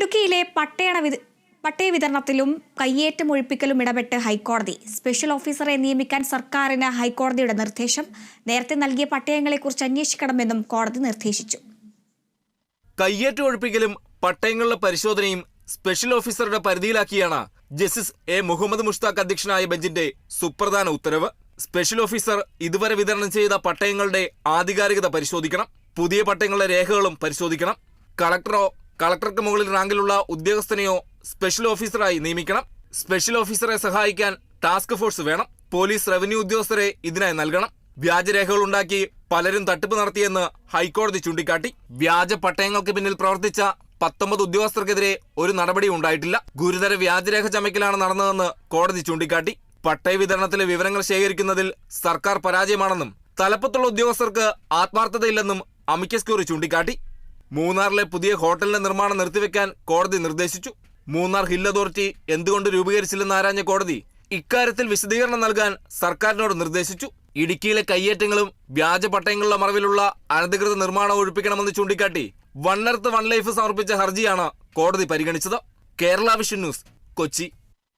ഇടുക്കിയിലെ പട്ടയണ വിത- പട്ടയ വിതരണത്തിലും കയ്യേറ്റം ഒഴിപ്പിക്കലും ഇടപെട്ട് ഹൈക്കോടതി. സ്പെഷ്യൽ ഓഫീസറെ നിയമിക്കാൻ സർക്കാരിന് ഹൈക്കോടതിയുടെ നിർദ്ദേശം. നേരത്തെ നൽകിയ പട്ടയങ്ങളെക്കുറിച്ച് അന്വേഷിക്കണമെന്നും കോടതി നിർദ്ദേശിച്ചു. കയ്യേറ്റം ഒഴിപ്പിക്കലും പട്ടയങ്ങളുടെ പരിശോധനയും സ്പെഷ്യൽ ഓഫീസറുടെ പരിധിയിലാക്കിയാണ് ജസ്റ്റിസ് എ മുഹമ്മദ് മുഷ്താഖ് അധ്യക്ഷനായ ബെഞ്ചിന്റെ സുപ്രധാന ഉത്തരവ്. സ്പെഷ്യൽ ഓഫീസർ ഇതുവരെ വിതരണം ചെയ്ത പട്ടയങ്ങളുടെ ആധികാരികത പരിശോധിക്കണം. പുതിയ പട്ടയങ്ങളുടെ രേഖകളും പരിശോധിക്കണം. കളക്ടറോ കളക്ടർക്ക് മുകളിൽ റാങ്കിലുള്ള ഉദ്യോഗസ്ഥനെയോ സ്പെഷ്യൽ ഓഫീസറായി നിയമിക്കണം. സ്പെഷ്യൽ ഓഫീസറെ സഹായിക്കാൻ ടാസ്ക് ഫോഴ്സ് വേണം. പോലീസ് റവന്യൂ ഉദ്യോഗസ്ഥരെ ഇതിനായി നൽകണം. വ്യാജരേഖകൾ ഉണ്ടാക്കി പലരും തട്ടിപ്പ് നടത്തിയെന്ന് ഹൈക്കോടതി ചൂണ്ടിക്കാട്ടി. വ്യാജ പട്ടയങ്ങൾക്ക് പിന്നിൽ പ്രവർത്തിച്ച പത്തൊമ്പത് ഉദ്യോഗസ്ഥർക്കെതിരെ ഒരു നടപടി ഉണ്ടായിട്ടില്ല. ഗുരുതര വ്യാജരേഖ ചമയ്ക്കലാണ് നടന്നതെന്ന് കോടതി ചൂണ്ടിക്കാട്ടി. പട്ടയ വിതരണത്തിലെ വിവരങ്ങൾ ശേഖരിക്കുന്നതിൽ സർക്കാർ പരാജയമാണെന്നും തലപ്പത്തുള്ള ഉദ്യോഗസ്ഥർക്ക് ആത്മാർത്ഥതയില്ലെന്നും അമിക്കസ് ക്യൂറി ചൂണ്ടിക്കാട്ടി. മൂന്നാറിലെ പുതിയ ഹോട്ടലിന്റെ നിർമ്മാണം നിർത്തിവെക്കാൻ കോടതി നിർദ്ദേശിച്ചു. മൂന്നാർ ഹിൽ അതോറിറ്റി എന്തുകൊണ്ട് രൂപീകരിച്ചില്ലെന്ന് ആരാഞ്ഞ കോടതി ഇക്കാര്യത്തിൽ വിശദീകരണം നൽകാൻ സർക്കാരിനോട് നിർദ്ദേശിച്ചു. ഇടുക്കിയിലെ കയ്യേറ്റങ്ങളും വ്യാജ പട്ടയങ്ങളുടെ മറവിലുള്ള അനധികൃത നിർമ്മാണം ഒഴിപ്പിക്കണമെന്ന് ചൂണ്ടിക്കാട്ടി വൺ എർത്ത് വൺ ലൈഫ് സമർപ്പിച്ച ഹർജിയാണ് കോടതി പരിഗണിച്ചത്. Kerala vision news Kochi.